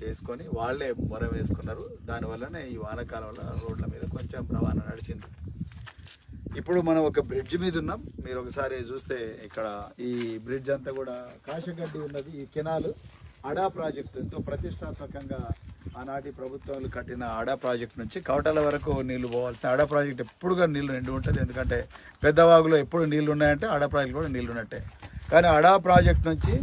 చేసుకొని వాళ్ళే మొర వేసుకున్నారు. దానివల్లనే ఈ వానాకాలంలో రోడ్ల మీద కొంచెం రవాణా నడిచింది. ఇప్పుడు మనం ఒక బ్రిడ్జ్ మీద ఉన్నాం. మీరు ఒకసారి చూస్తే ఇక్కడ ఈ బ్రిడ్జ్ అంతా కూడా కాశగడ్డి ఉన్నది. ఈ కెనాల్ అడా ప్రాజెక్టు ఎంతో ప్రతిష్టాత్మకంగా ఆనాటి ప్రభుత్వాలు కట్టిన అడా ప్రాజెక్ట్ నుంచి కవటాల వరకు నీళ్ళు పోవాల్సిన అడా ప్రాజెక్ట్ ఎప్పుడుగా నీళ్ళు నిండి ఉంటుంది. ఎందుకంటే పెద్దవాగులో ఎప్పుడు నీళ్ళు ఉన్నాయంటే అడా ప్రాజెక్ట్ కూడా నీళ్ళు ఉన్నట్టే. కానీ అడా ప్రాజెక్ట్ నుంచి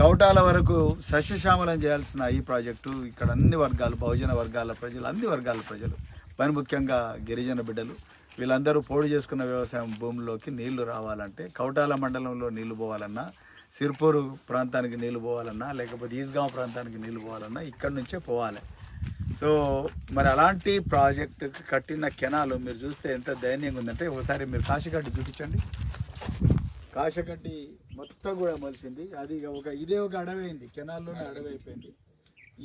కౌటాల వరకు సస్యశ్యామలం చేయాల్సిన ఈ ప్రాజెక్టు ఇక్కడ అన్ని వర్గాలు బహుజన వర్గాల ప్రజలు అన్ని వర్గాల ప్రజలు పని ముఖ్యంగా గిరిజన బిడ్డలు వీళ్ళందరూ పోడు చేసుకున్న వ్యవసాయం భూముల్లోకి నీళ్ళు రావాలంటే కౌటాల మండలంలో నీళ్ళు పోవాలన్నా సిర్పూరు ప్రాంతానికి నీళ్ళు పోవాలన్నా లేకపోతే ఈస్గాం ప్రాంతానికి నీళ్ళు పోవాలన్నా ఇక్కడి నుంచే పోవాలి. సో మరి అలాంటి ప్రాజెక్టు కట్టిన కెనాలు మీరు చూస్తే ఎంత దయనీయంగా ఉందంటే ఒకసారి మీరు కాశీగడ్డి చూపించండి. కాశకడ్డి మొత్తం కూడా మలిసింది. అది ఇక ఒక ఇదే ఒక అడవి అయింది కెనాల్లోనే అడవి అయిపోయింది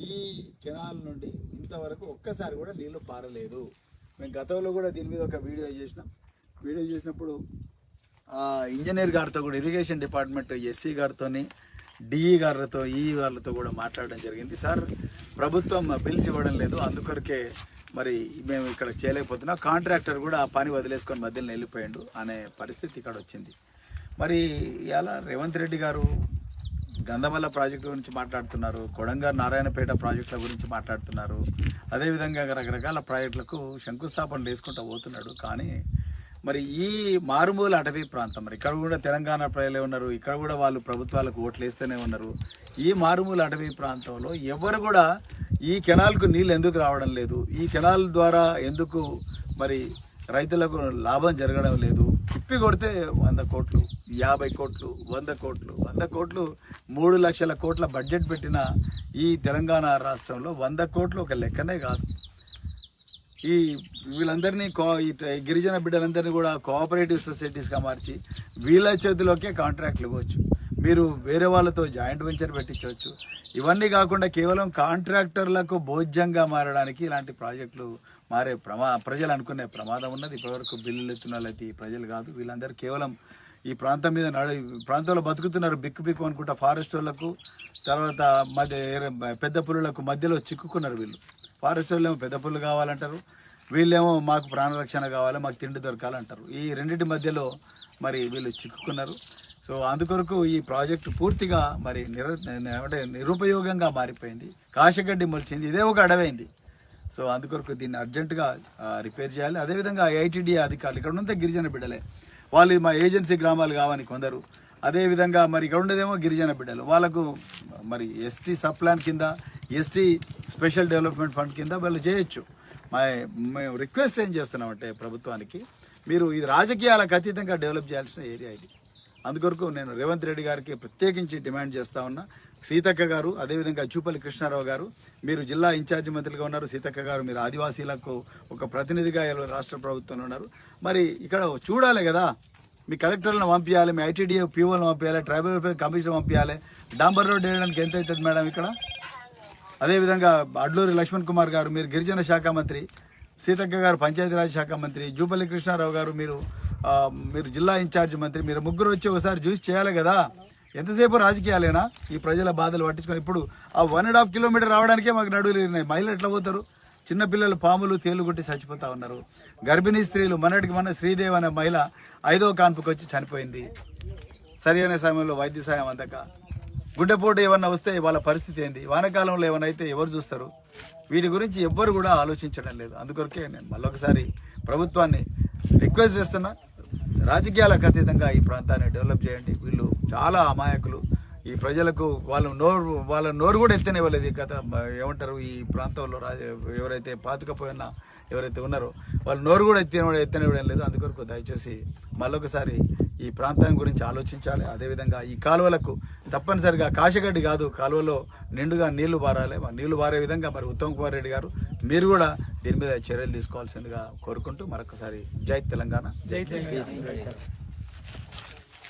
ఈ కెనాల్ నుండి ఇంతవరకు ఒక్కసారి కూడా నీళ్ళు పారలేదు. మేము గతంలో కూడా దీని మీద ఒక వీడియో చేసినాం. వీడియో చేసినప్పుడు ఇంజనీర్ గారితో కూడా ఇరిగేషన్ డిపార్ట్మెంట్ ఎస్సీ గారితోని డిఈ గారితో ఈ గారితో కూడా మాట్లాడడం జరిగింది. సార్ ప్రభుత్వం బిల్స్ ఇవ్వడం లేదు. అందుకొరకే మరి మేము ఇక్కడ చేయలేకపోతున్నాం. కాంట్రాక్టర్ కూడా ఆ పని వదిలేసుకొని మధ్యలో వెళ్ళిపోయాడు అనే పరిస్థితి ఇక్కడ వచ్చింది. మరి ఇలా రేవంత్ రెడ్డి గారు గంధమల్ల ప్రాజెక్టు గురించి మాట్లాడుతున్నారు కొడంగల్ నారాయణపేట ప్రాజెక్టుల గురించి మాట్లాడుతున్నారు. అదేవిధంగా రకరకాల ప్రాజెక్టులకు శంకుస్థాపనలు వేసుకుంటూ పోతున్నాడు. కానీ మరి ఈ మారుమూల అటవీ ప్రాంతం మరి ఇక్కడ కూడా తెలంగాణ ప్రజలే ఉన్నారు ఇక్కడ కూడా వాళ్ళు ప్రభుత్వాలకు ఓట్లు వేస్తూనే ఉన్నారు. ఈ మారుమూల అటవీ ప్రాంతంలో ఎవరు కూడా ఈ కెనాల్కు నీళ్ళు ఎందుకు రావడం లేదు? ఈ కెనాల్ ద్వారా ఎందుకు మరి రైతులకు లాభం జరగడం లేదు? తిప్పి కొడితే వంద కోట్లు యాభై కోట్లు వంద కోట్లు వంద కోట్లు మూడు లక్షల కోట్ల బడ్జెట్ పెట్టిన ఈ తెలంగాణ రాష్ట్రంలో వంద కోట్లు ఒక లెక్కనే కాదు. ఈ వీళ్ళందరినీ కో గిరిజన బిడ్డలందరినీ కూడా కోఆపరేటివ్ సొసైటీస్గా మార్చి వీళ్ళ చేతిలోకే కాంట్రాక్ట్లు ఇవ్వచ్చు. మీరు వేరే వాళ్ళతో జాయింట్ వెంచర్ పెట్టించవచ్చు. ఇవన్నీ కాకుండా కేవలం కాంట్రాక్టర్లకు భోజ్యంగా మారడానికి ఇలాంటి ప్రాజెక్టులు మారే ప్రమా ప్రజలు అనుకునే ప్రమాదం ఉన్నది. ఇప్పటివరకు బిల్లులు ఎత్తున్న వాళ్ళైతే ఈ ప్రజలు కాదు. వీళ్ళందరూ కేవలం ఈ ప్రాంతం మీద నడు ఈ ప్రాంతంలో బతుకుతున్నారు. బిక్కు బిక్కు అనుకుంటా ఫారెస్ట్ వాళ్ళకు తర్వాత మధ్య పెద్ద పులులకు మధ్యలో చిక్కుకున్నారు వీళ్ళు. ఫారెస్ట్ వాళ్ళు ఏమో పెద్ద పుల్లు కావాలంటారు. వీళ్ళేమో మాకు ప్రాణరక్షణ కావాలి మాకు తిండి దొరకాలంటారు. ఈ రెండింటి మధ్యలో మరి వీళ్ళు చిక్కుకున్నారు. సో అందుకొరకు ఈ ప్రాజెక్టు పూర్తిగా మరి నిర అంటే నిరుపయోగంగా మారిపోయింది. కాశగడ్డి మొలిచింది. ఇదే ఒక అడవైంది. సో అందుకొరకు దీన్ని అర్జెంటుగా రిపేర్ చేయాలి. అదేవిధంగా ఐటీడీ అధికారులు ఇక్కడ ఉన్నంత గిరిజన బిడ్డలే. వాళ్ళు మా ఏజెన్సీ గ్రామాలు కావని కొందరు. అదేవిధంగా మరి ఇక్కడ ఉండేదేమో గిరిజన బిడ్డలు. వాళ్ళకు మరి ఎస్టీ సబ్ ప్లాన్ కింద ఎస్టీ స్పెషల్ డెవలప్మెంట్ ఫండ్ కింద వాళ్ళు చేయొచ్చు. మా మేము రిక్వెస్ట్ ఏం చేస్తున్నామంటే ప్రభుత్వానికి మీరు ఇది రాజకీయాలకు అతీతంగా డెవలప్ చేయాల్సిన ఏరియా ఇది. అందుకొరకు నేను రేవంత్ రెడ్డి గారికి ప్రత్యేకించి డిమాండ్ చేస్తా ఉన్నా. సీతక్క గారు అదేవిధంగా చూపల్లి కృష్ణారావు గారు మీరు జిల్లా ఇన్ఛార్జి మంత్రిగా ఉన్నారు. సీతక్క గారు మీరు ఆదివాసీలకు ఒక ప్రతినిధిగా రాష్ట్ర ప్రభుత్వంలో ఉన్నారు. మరి ఇక్కడ చూడాలి కదా మీ కలెక్టర్లను పంపించాలి మీ ఐటీడీఏ పీఓలను పంపించాలి ట్రైబల్ వెల్ఫేర్ కమిషన్ పంపించాలి డాంబర్ రోడ్ వేయడానికి ఎంత అవుతుంది మేడం ఇక్కడ? అదేవిధంగా అడ్లూరి లక్ష్మణ్ కుమార్ గారు మీరు గిరిజన శాఖ మంత్రి. సీతక్క గారు పంచాయతీరాజ్ శాఖ మంత్రి. జూపల్లి కృష్ణారావు గారు మీరు మీరు జిల్లా ఇన్ఛార్జ్ మంత్రి మీరు ముగ్గురు వచ్చి ఒకసారి చూసి చేయాలి కదా. ఎంతసేపు రాజకీయాలేనా? ఈ ప్రజల బాధలు పట్టించుకొని. ఇప్పుడు ఆ వన్ అండ్ హాఫ్ కిలోమీటర్ రావడానికే మాకు నడువులు ఉన్నాయి మహిళలు ఎట్లా పోతారు? చిన్నపిల్లలు పాములు తేలు కొట్టి చచ్చిపోతా ఉన్నారు. గర్భిణీ స్త్రీలు మొన్నటికి మన శ్రీదేవి అనే మహిళ ఐదో కాన్పుకి వచ్చి చనిపోయింది. సరైన సమయంలో వైద్య సాయం అందక. గుండెపోటు ఏమన్నా వస్తే వాళ్ళ పరిస్థితి ఏంది? వానాకాలంలో ఏమైనా అయితే ఎవరు చూస్తారు? వీటి గురించి ఎవ్వరు కూడా ఆలోచించడం లేదు. అందుకొరకే నేను మళ్ళొకసారి ప్రభుత్వాన్ని రిక్వెస్ట్ చేస్తున్నా. రాజకీయాలకు అతీతంగా ఈ ప్రాంతాన్ని డెవలప్ చేయండి. వీళ్ళు చాలా అమాయకులు. ఈ ప్రజలకు వాళ్ళ నోరు వాళ్ళ నోరు కూడా ఎత్తనివ్వలేదు గత ఏమంటారు? ఈ ప్రాంతంలో రాజ ఎవరైతే పాతుకపోయిన ఎవరైతే ఉన్నారో వాళ్ళ నోరు కూడా ఎత్తిన ఎత్తనివ్వడం లేదు. అందుకొరకు దయచేసి మళ్ళొకసారి ఈ ప్రాంతం గురించి ఆలోచించాలి. అదేవిధంగా ఈ కాలువలకు తప్పనిసరిగా కాశగడ్డి కాదు కాలువలో నిండుగా నీళ్ళు పారాలి. నీళ్ళు పారే విధంగా మరి ఉత్తమ్ కుమార్ రెడ్డి గారు మీరు కూడా దీని మీద చర్యలు తీసుకోవాల్సిందిగా కోరుకుంటూ మరొకసారి జై తెలంగాణ జై తెలంగాణ